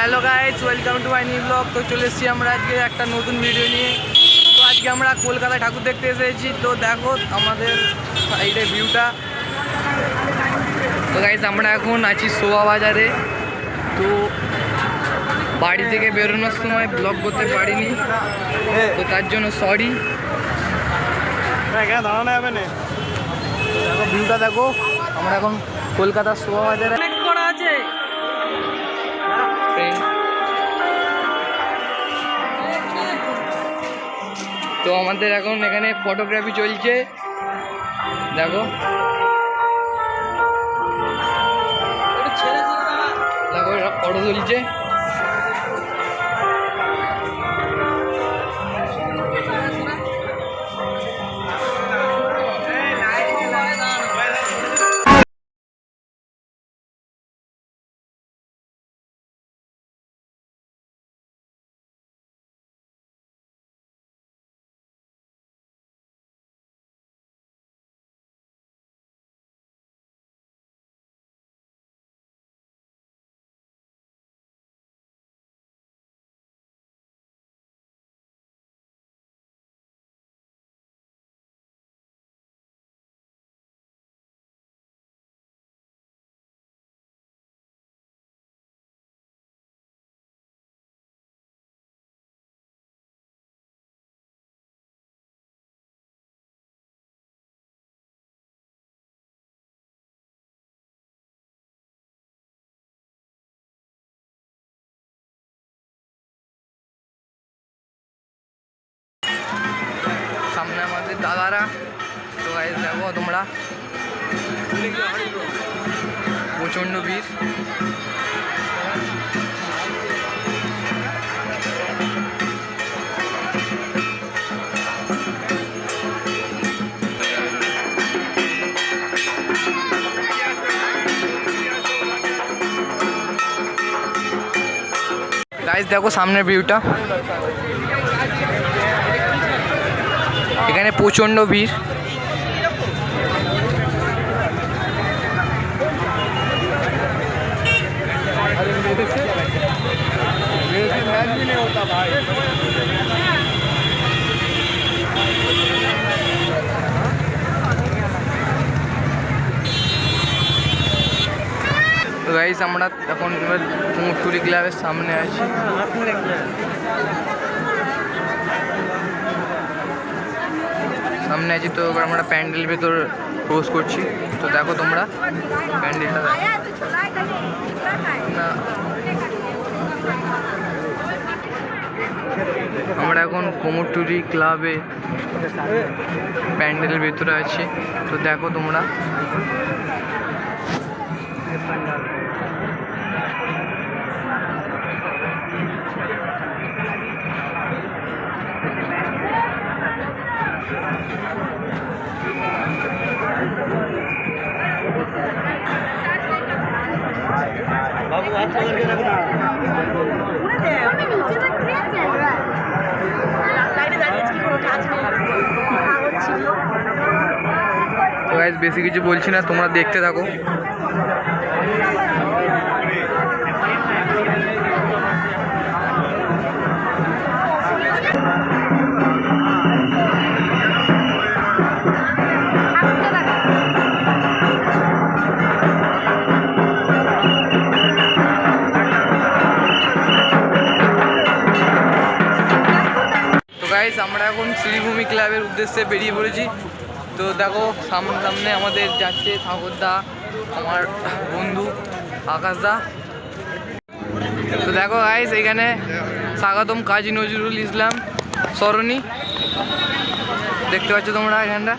Hello guys welcome to my new blog. তো চলে এসেছি আমরা আজকে একটা নতুন ভিডিও নিয়ে। তো আজকে আমরা কলকাতায় ঠাকুর দেখতে এসেছি। তো দেখো আমাদের সাইডে ভিউটা তো গাইজ আমরা এখন আছি শোভা বাজারে। তো বাড়ি থেকে বেরোনোর সময় ব্লগ করতে পারিনি। তো তার জন্য সরি দাঁড়ানো যাবে না। দেখো ভিউটা দেখো। আমরা এখন কলকাতার শোভা বাজারে। করা আছে। তো আমাদের এখন এখানে ফটোগ্রাফি চলছে। দেখো। দেখো ফটো তুলছে। আমাদের দাদারা তো গাইজ দেখো তোমরা প্রচণ্ড ভিড় গাইজ দেখো সামনের ভিউটা এখানে প্রচণ্ড ভিড়। গাইস আমরা এখন মুখুরি ক্লাবের সামনে আছি। সামনে আছি, তো এবার আমরা প্যান্ডেল ভেতর প্রোজ করছি। তো দেখো তোমরা, প্যান্ডেলটা আমরা এখন কোমরটুরি ক্লাবে প্যান্ডেলের ভেতরে আছি। তো দেখো তোমরা। তো বেশি কিছু বলছি না তোমরা দেখতে থাকো। গাইজ আমরা এখন শ্রীভূমি ক্লাবের উদ্দেশ্যে বেরিয়ে পড়েছি। তো দেখো, সামনে সামনে আমাদের যাচ্ছে ঠাকুরদা, আমার বন্ধু আকাশদা। তো দেখো গাইজ এখানে স্বাগতম কাজী নজরুল ইসলাম সরণি। দেখতে পাচ্ছ তোমরা এখানটা?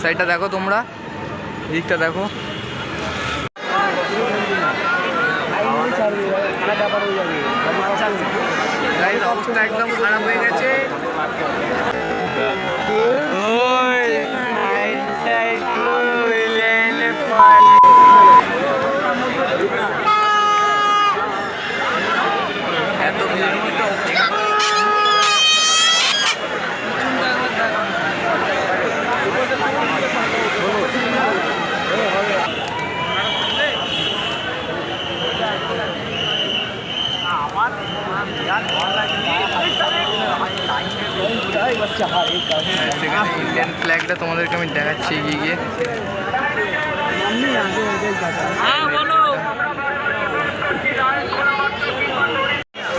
সাইডটা দেখো তোমরা দিকটা দেখো। অবস্থা একদম খারাপ হয়ে গেছে। আমার one. মধ্যে ইন্ডিয়ান ফ্ল্যাগটা তোমাদেরকে আমি দেখাচ্ছি এগিয়ে গিয়ে।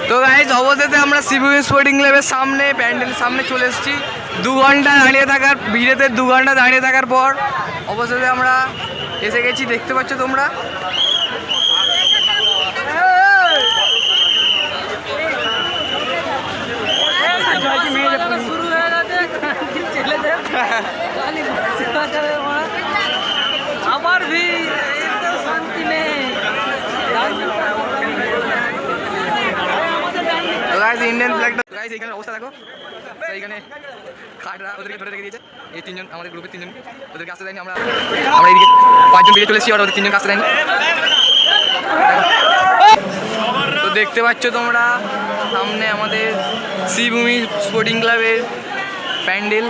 তো গাইজ অবশেষে আমরা সিভিল স্পোর্টিং ক্লাবের সামনে প্যান্ডেলের সামনে চলে এসেছি। দু ঘণ্টা দাঁড়িয়ে থাকার ভিড়েতে দু ঘণ্টা দাঁড়িয়ে থাকার পর অবশেষে আমরা এসে গেছি দেখতে পাচ্ছ তোমরা শুরু হয়ে গেছে এই তো শান্তি নেই। ইন্ডিয়ান ফ্ল্যাগটা এইখানে অবস্থা দেখো। ওদেরকে ধরে রেখে দিয়েছে। এই তিনজন, আমাদের গ্রুপের তিনজন। ওদেরকে আসতে দেয়নি, আমরা আমরা এইদিকে পাঁচজন বেরিয়ে চলে এসেছি আর ওদের তিনজনকে আসতে দেয়নি। দেখতে পাচ্ছ তোমরা, সামনে আমাদের শ্রীভূমি স্পোর্টিং ক্লাবের প্যান্ডেল।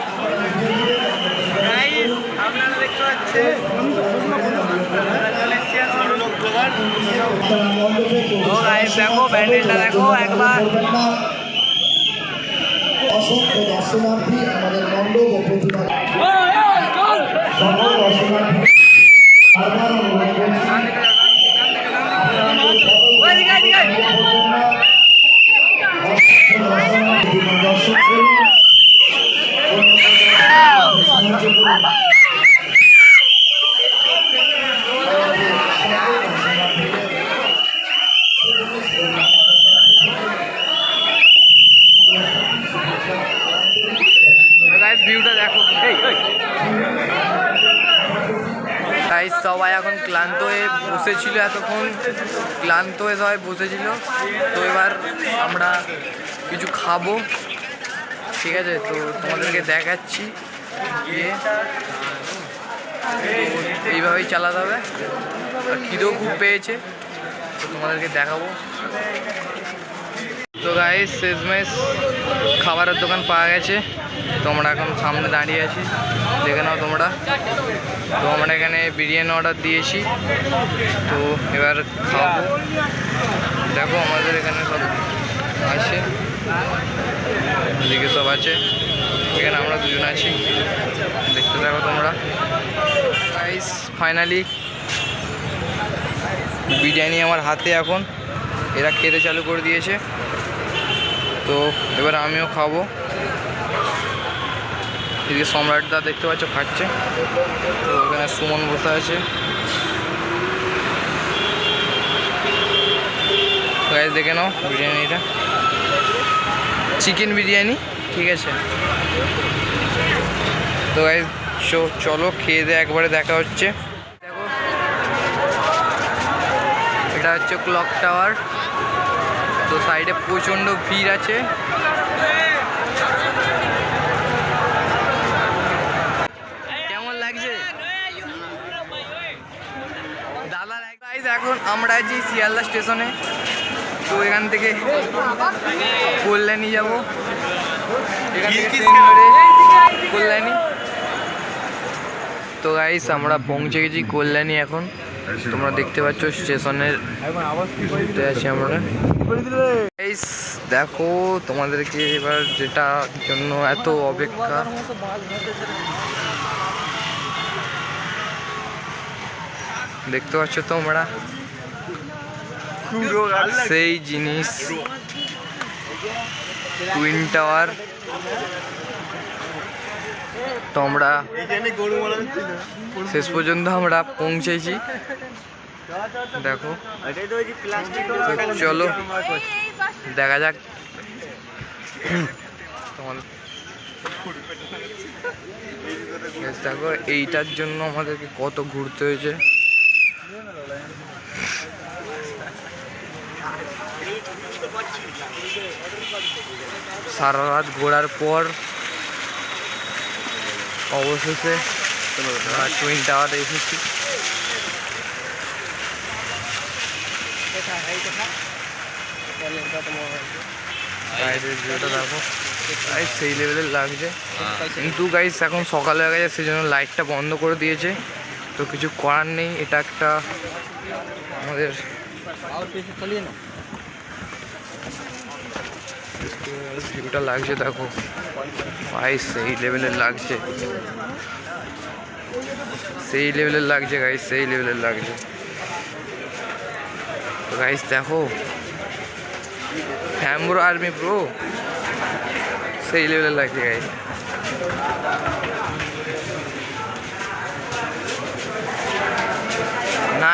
আপনারা দেখতে পাচ্ছেন দেখো প্যান্ডেলটা দেখো একবার অসংখ্য দর্শনার্থী আমাদের মণ্ডপ ও প্রতিমা সকল দর্শনার্থী বারবার অনুরোধ করছি দর্শনার্থী দর্শন করুন সাহায্য করুন গাইজ ভিউটা দেখো গাইজ সবাই এখন ক্লান্ত হয়ে বসেছিল এতক্ষণ, ক্লান্ত হয়ে সবাই বসেছিল। তো এবার আমরা কিছু খাব। ঠিক আছে, তো তোমাদেরকে দেখাচ্ছি। গিয়ে। এইভাবেই চালাতে হবে। আর খিদেও খুব পেয়েছে। তো তোমাদেরকে দেখাবো। তো গাইস শেষমেশ খাবারের দোকান পাওয়া গেছে। তো আমরা এখন সামনে দাঁড়িয়ে আছি। দেখে নাও তোমরা। তো আমরা এখানে বিরিয়ানি অর্ডার দিয়েছি। তো এবার খাব। দেখো আমাদের এখানে সব আছে। এদিকে সব আছে। এখানে আমরা দুজন আছি। দেখতে থাকো তোমরা। গাইস ফাইনালি বিরিয়ানি আমার হাতে এখন। এরা খেতে চালু করে দিয়েছে। তো এবার আমিও খাব। এদিকে সম্রাটদা দেখতে পাচ্ছ খাচ্ছে তো ওখানে সুমন বসে আছে। দেখে নাও বিরিয়ানিটা। চিকেন বিরিয়ানি, ঠিক আছে। তো গাইজ চলো খেয়ে দিয়ে একবারে দেখা হচ্ছে। এটা হচ্ছে ক্লক টাওয়ার তো সাইডে প্রচণ্ড ভিড় আছে কেমন লাগছে দাদা গাইজ এখন আমরা আছি শিয়ালদা স্টেশনে। তো এখান থেকে কল্যাণী যাব। এখান থেকে কল্যাণী। তো গাইস আমরা পৌঁছে গেছি কল্যাণী এখন। তোমরা দেখতে পাচ্ছ স্টেশনের আছি আমরা। গাইস দেখো তোমাদেরকে এবার যেটা জন্য এত অপেক্ষা। দেখতে পাচ্ছ তোমরা? সেই জিনিস। টুইন টাওয়ার তো আমরা এখানে গরু মারা ছিল শেষ পর্যন্ত আমরা পৌঁছেছি। দেখো। চলো। দেখা যাক। তোমার দেখো এইটার জন্য আমাদেরকে কত ঘুরতে হয়েছে। সারা রাত ঘোরার পর অবশেষে টুইন টাওয়ারে এসেছি। দেখো। সেই লেভেলের লাগছে। কিন্তু গাইস এখন সকাল হয়ে গেছে, সেই জন্য লাইটটা বন্ধ করে দিয়েছে। তো কিছু করার নেই, এটা একটা আমাদের ভিউটা লাগছে, দেখো। ভাই সেই লেভেলের লাগছে। সেই লেভেলের লাগছে গাইস সেই লেভেলের লাগছে। গাইস দেখো। হ্যামব্রো আর্মি ব্রো সেই লেভেলের লাগছে গাইস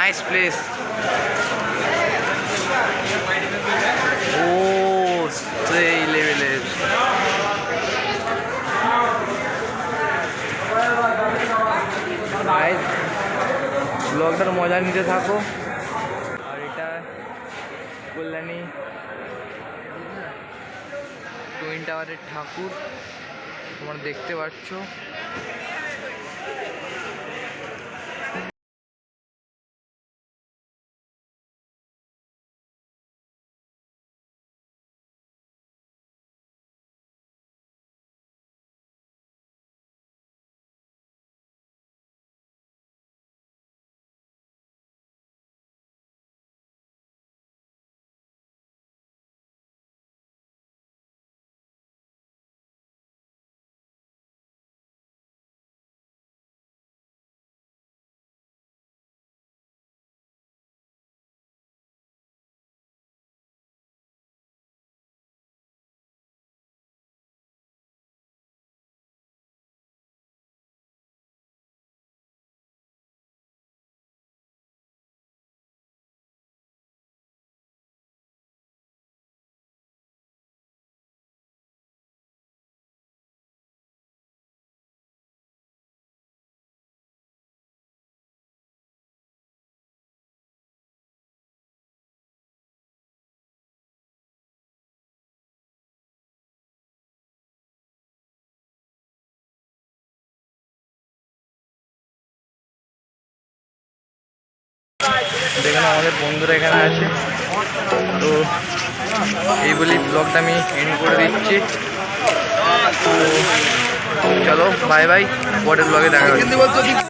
নাইস প্লেস ও সেই লেভেলের ব্লগটার মজা নিতে থাকো। আর এটা কল্যাণী টুইন টাওয়ারের ঠাকুর। তোমরা দেখতে পাচ্ছ। দেখুন আমাদের বন্ধুরা এখানে আছে। তো এই বলি ব্লগটা আমি এন্ড করে দিচ্ছি। তো চলো বাই বাই পরের ব্লগে দেখা